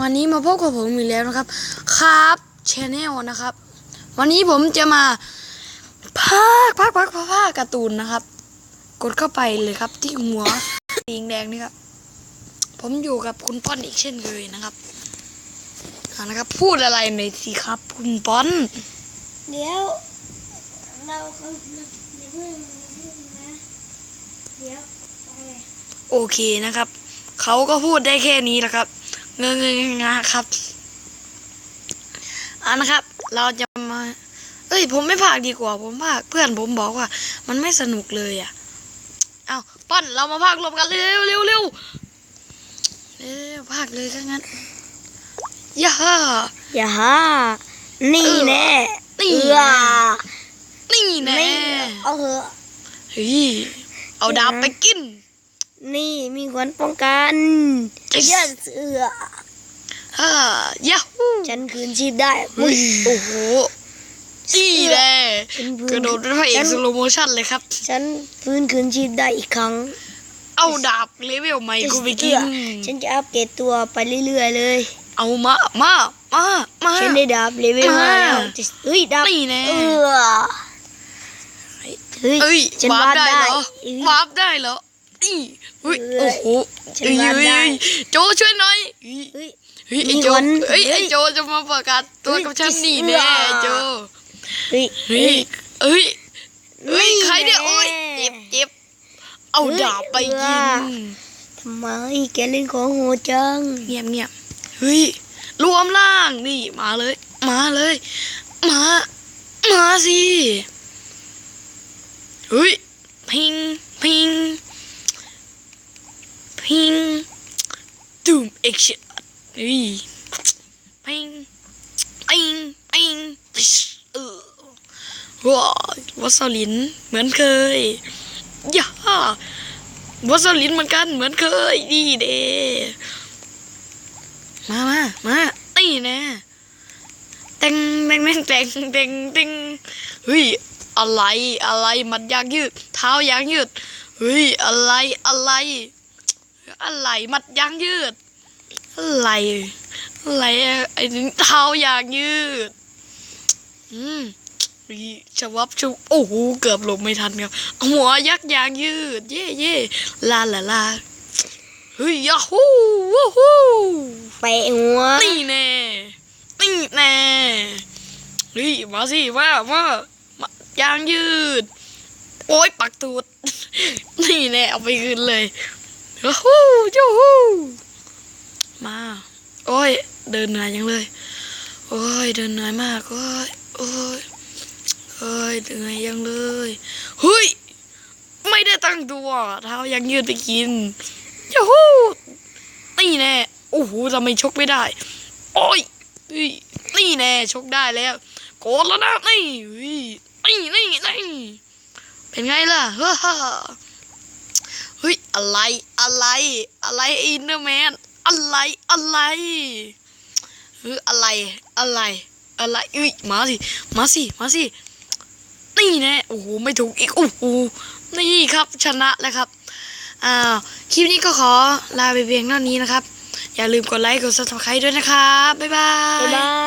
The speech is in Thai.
วันนี้มาพบกับผมอีกแล้วนะครับ ครับชแนลนะครับ วันนี้ผมจะมาพากพากพากพากพากการ์ตูนนะครับ กดเข้าไปเลยครับ ที่หัวสีแดงนี่ครับ ผมอยู่กับคุณป้อนอีกเช่นเคยนะครับอ่านะครับ พูดอะไรหน่อยสิครับ คุณป้อน เดี๋ยว เราเขาเดี๋ยวเพิ่งเพิ่งนะเดี๋ยวไปโอเคนะครับ เขาก็พูดได้แค่นี้แหละครับ เงงเงงงะครับอ่านะครับ เราจะมา เอ้ย ผมไม่พากดีกว่า ผมพากเพื่อนผมบอกว่า มันไม่สนุกเลยอะ เอาป้อนเรามาพากรวมกันเร็วเร็วเร็วเร็วพากเลยถ้างั้นย่าอย่าฮะนี่แน่นี่เอือนี่แน่นี่เอาเหอะเฮ้ยเอาดาบไปกิน นี่มีคนป้องกัน Yes ยันเสือฮ่าย่าฮูฉันคืนชีพได้อุ๊ยโอ้โหนี่แหละฉันฟื้นกระโดดเป็นพระเอกฉันสโลโมชั่นเลยครับ ฉันฟื้นคืนชีพได้อีกครั้ง เอาดาบเลเวลใหม่กูไปกินเอื้อฉันจะอัปเกรดตัวไปเรื่อยๆเลย เอามามามามาฉันได้ดาบเลเวลมาห้าแล้วจะเฮ้ยดาบนี่แน่เออเฮ้ยเอ้ยฉันวาร์ปวาดได้ได้เหรอเอ้ยวาร์ปได้เหรอ อีอุ้ยเอ้โอ้ยโหฉันวาดได้เอ้ยโจช่วยหน่อยอีเฮ้ยเฮ้ยไอมีโจคนเฮ้ยเฮ้ไอยโจจะมาประกาศตัวเฮ้ยกับฉันจะนี่เอื้แน่อโจเฮ้ยเฮ้ยเฮ้ย เฮ้ยนี่ใครเนี่ยแน่โอ้ยเจ็บเจ็บเอาเฮ้ยดาบไปกิเอื้นอทำไมแกเล่นของโหดจังเงียบเงียบเฮ้ยรวมล่างนี่มาเลย มาเลยมามาสิเฮ้ยพิงพิง พิงดูมเอ็ กชั่นเฮ้ยพิงพิงพิงเออว้าววัสลินเหมือนเคยย่าวัสลินเหมือนกันเหมือนเคยดีเด้มามามาตีน่เต็งเต็งเต็งเต็งเต็งเต็งเฮ้ยอะไรอะไรมันยางยืด เท้ายางยืดเฮ้ยอะไรอะไร อะไรมัดยางยืด อะไร อะไรอะไอ้นี่เท้ายางยืด อืมนี่ชวับชุบโอ้โหเกือบหลบไม่ทันครับ หัวยักษ์ยางยืด เย่เย่ลาลาลาเฮ้ยยาฮูวู้ฮู้ไปะหัวนี่แน่นี่แน่เฮ้ยมาสิมามามา ยางยืด โอ้ยปักตูด นี่แน่เอาไปคืนเลยยูฮูยูฮูมาโอ้ย เดินเหนื่อยยังเลย โอ้ยเดินเหนื่อยมาก โอ้ยโอ้ยโอ้ยเหนื่อยยังเลยเฮ้ยไม่ได้ตั้งตัวเท้ายังยืดไปกินยูฮูนี่แน่โอ้โหทำไมชกไม่ได้ โอ้ยนี่นี่แน่ชกได้แล้วโกรธแล้วนะนี่นี่นี่นี่เป็นไงล่ะเฮ้เฮ้ยอะไรอะไรอะไรอินเนอร์แมนอะไรอะไร เฮ้ยอะไรอะไร อะไรอุ้ยมาสิมาสิมาสินี่แน่โอ้โหไม่ถูกอีกโอ้โหนี่ครับชนะแล้วครับอ่าคลิปนี้ก็ขอลาไปเพียงเท่านี้นะครับ อย่าลืมกดไลค์กด subscribe ด้วยนะครับบ๊ายบาย